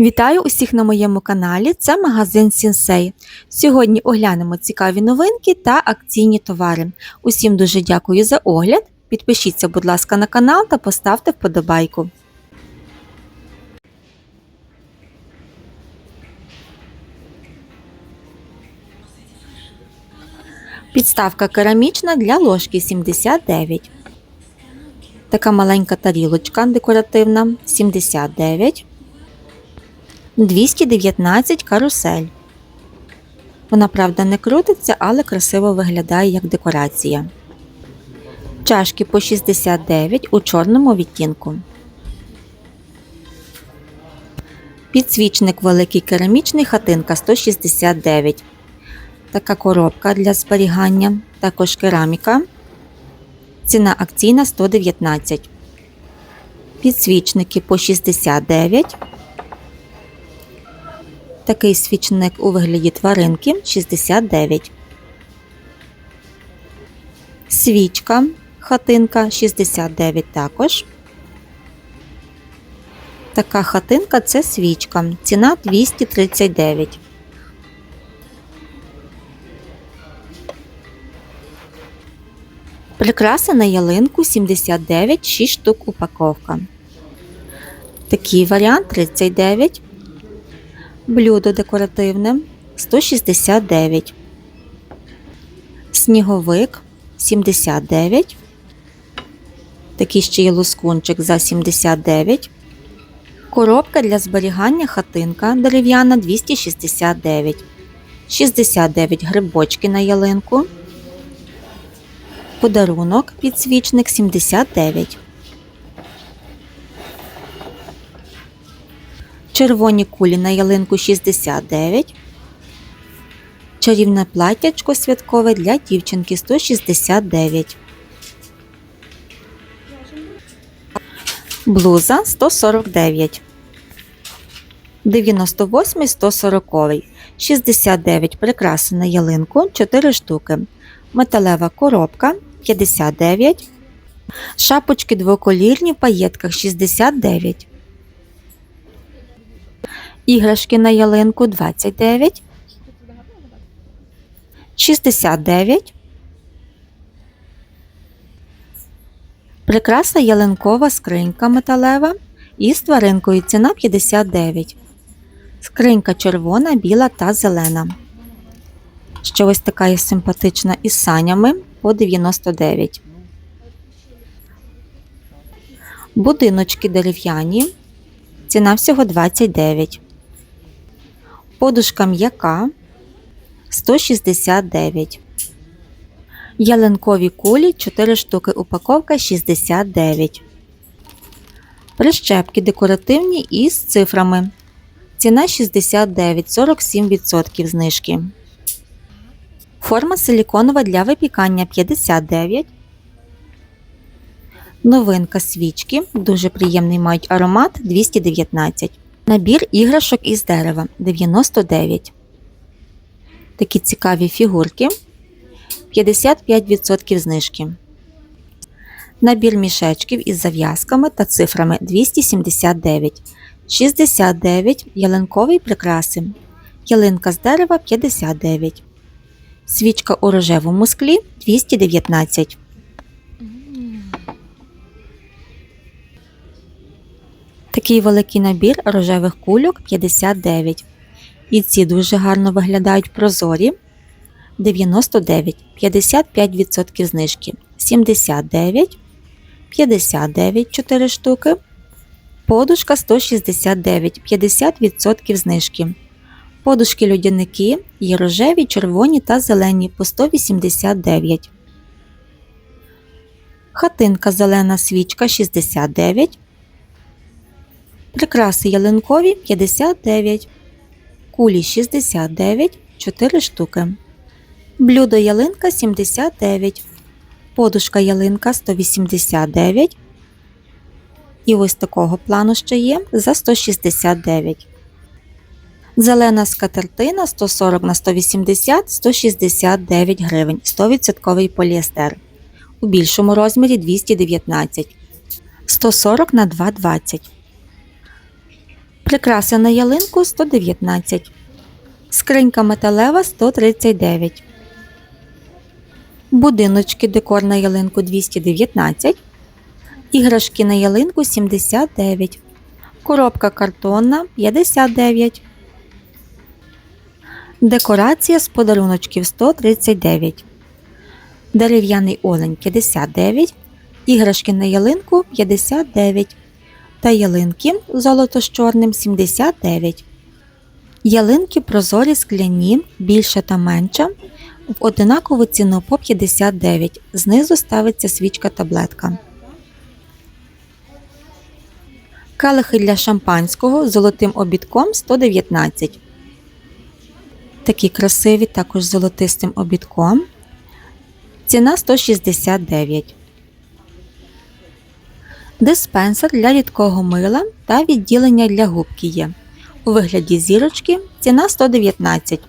Вітаю усіх на моєму каналі. Це магазин Сінсей. Сьогодні оглянемо цікаві новинки та акційні товари. Усім дуже дякую за огляд. Підпишіться, будь ласка, на канал та поставте вподобайку. Підставка керамічна для ложки 79. Така маленька тарілочка декоративна 79. 219 карусель. Вона, правда, не крутиться, але красиво виглядає як декорація. Чашки по 69 у чорному відтінку. Підсвічник великий керамічний хатинка 169. Така коробка для зберігання. Також кераміка. Ціна акційна 119. Підсвічники по 69. Такий свічник у вигляді тваринки 69. Свічка хатинка 69 також. Така хатинка це свічка. Ціна 239. Прикраса на ялинку 79, 6 штук упаковка. Такий варіант 39. Блюдо декоративне 169. Сніговик 79. Такий ще є лускунчик за 79. Коробка для зберігання хатинка дерев'яна 269. 69 грибочки на ялинку. Подарунок підсвічник 79. Червоні кулі на ялинку 69. Чарівне платтячко святкове для дівчинки 169. Блуза 149. 98 140. 69 прикраси на ялинку 4 штуки. Металева коробка 59. Шапочки двоколірні в паєтках 69. Іграшки на ялинку 29. 69. Прикраса ялинкова скринька металева із тваринкою ціна 59. Скринька червона, біла та зелена. Ще ось така є симпатична із санями по 99. Будиночки дерев'яні. Ціна всього 29. Подушка м'яка 169. Ялинкові кулі 4 штуки упаковка 69. Прищепки декоративні із цифрами. Ціна 69, 47% знижки. Форма силіконова для випікання 59. Новинка свічки. Дуже приємний мають аромат 219. Набір іграшок із дерева 99. Такі цікаві фігурки 55% знижки. Набір мішечків із зав'язками та цифрами 279. 69 ялинкової прикраси. Ялинка з дерева 59. Свічка у рожевому склі 219. Такий великий набір рожевих кульок 59. І ці дуже гарно виглядають прозорі. 99, 55% знижки, 79, 59 4 штуки. Подушка 169, 50% знижки. Подушки людяники є рожеві, червоні та зелені по 189. Хатинка зелена свічка 69. Прикраси ялинкові 59. Кулі 69 4 штуки. Блюдо ялинка 79. Подушка ялинка 189. І ось такого плану ще є за 169. Зелена скатертина 140 на 180 169 гривень. 100% поліестер. У більшому розмірі 219. 140 на 220. Прикраси на ялинку 119. Скринька металева 139. Будиночки декор на ялинку 219. Іграшки на ялинку 79. Коробка картонна 59. Декорація з подаруночків 139. Дерев'яний олень 59. Іграшки на ялинку 59. Та ялинки золото з чорним 79. Ялинки прозорі скляні, більша та менша. В одинакову ціну по 59. Знизу ставиться свічка таблетка. Келихи для шампанського з золотим обідком 119. Такі красиві, також з золотистим обідком. Ціна 169. Диспенсер для рідкого мила та відділення для губки є. У вигляді зірочки ціна 119.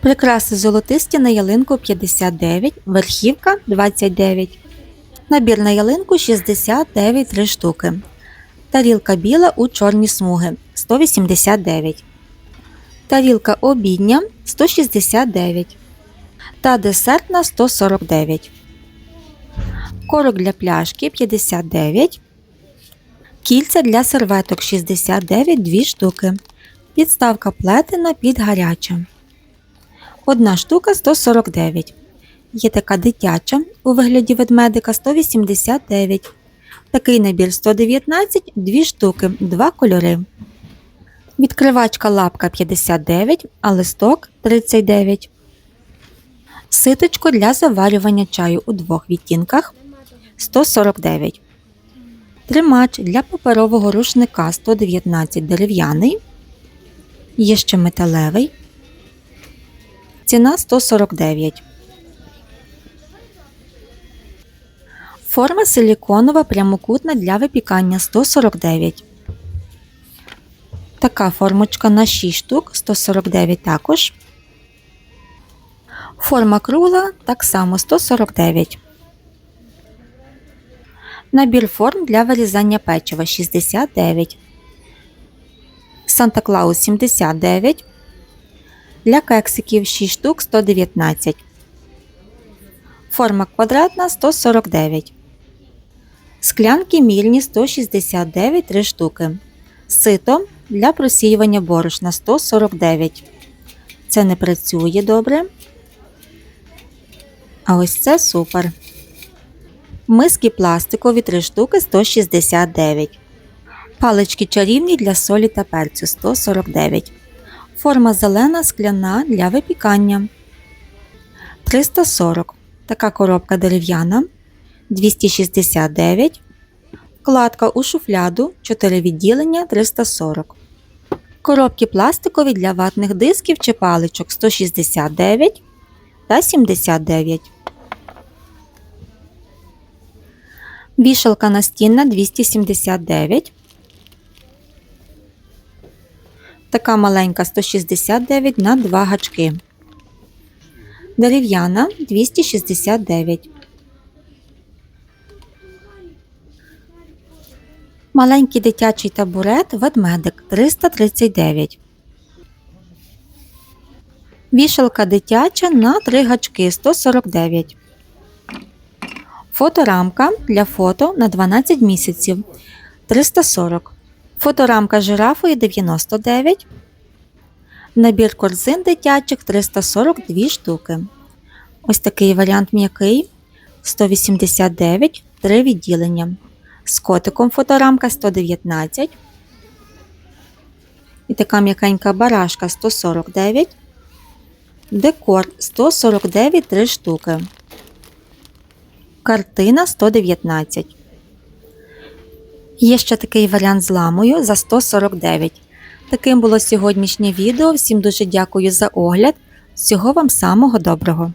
Прикраси золотисті на ялинку 59, верхівка 29. Набір на ялинку 69 3 штуки. Тарілка біла у чорні смуги 189. Тарілка обідня 169. Та десертна 149. Корок для пляшки 59. Кільця для серветок 69 2 штуки. Підставка плетена під гаряча. Одна штука 149. Є така дитяча у вигляді ведмедика 189. Такий набір 119, 2 штуки, 2 кольори. Відкривачка лапка 59, а листок 39. Ситочко для заварювання чаю у двох відтінках 149. Тримач для паперового рушника 119 дерев'яний. Є ще металевий. Ціна 149. Форма силіконова прямокутна для випікання 149. Така формочка на 6 штук 149 також. Форма кругла так само 149. Набір форм для вирізання печива 69. Санта Клаус 79. Для кексиків 6 штук 119. Форма квадратна 149. Склянки мільні 169 3 штуки. Сито для просіювання борошна 149. Це не працює добре. А ось це супер. Миски пластикові 3 штуки 169. Палички чарівні для солі та перцю 149. Форма зелена скляна для випікання 340. Така коробка дерев'яна 269. Вкладка у шуфляду 4 відділення 340. Коробки пластикові для ватних дисків чи паличок 169 та 79. Вішалка настінна 279. Така маленька 169 на 2 гачки. Дерев'яна 269. Маленький дитячий табурет ведмедик 339. Вішалка дитяча на 3 гачки 149. Фоторамка для фото на 12 місяців 340. Фоторамка жирафої 99. Набір корзин дитячих 342 штуки. Ось такий варіант м'який 189 3 відділення. З котиком фоторамка 119. І така м'якенька барашка 149. Декор 149 3 штуки. Картина 119. Є ще такий варіант з ламою за 149. Таким було сьогоднішнє відео. Всім дуже дякую за огляд. Всього вам самого доброго!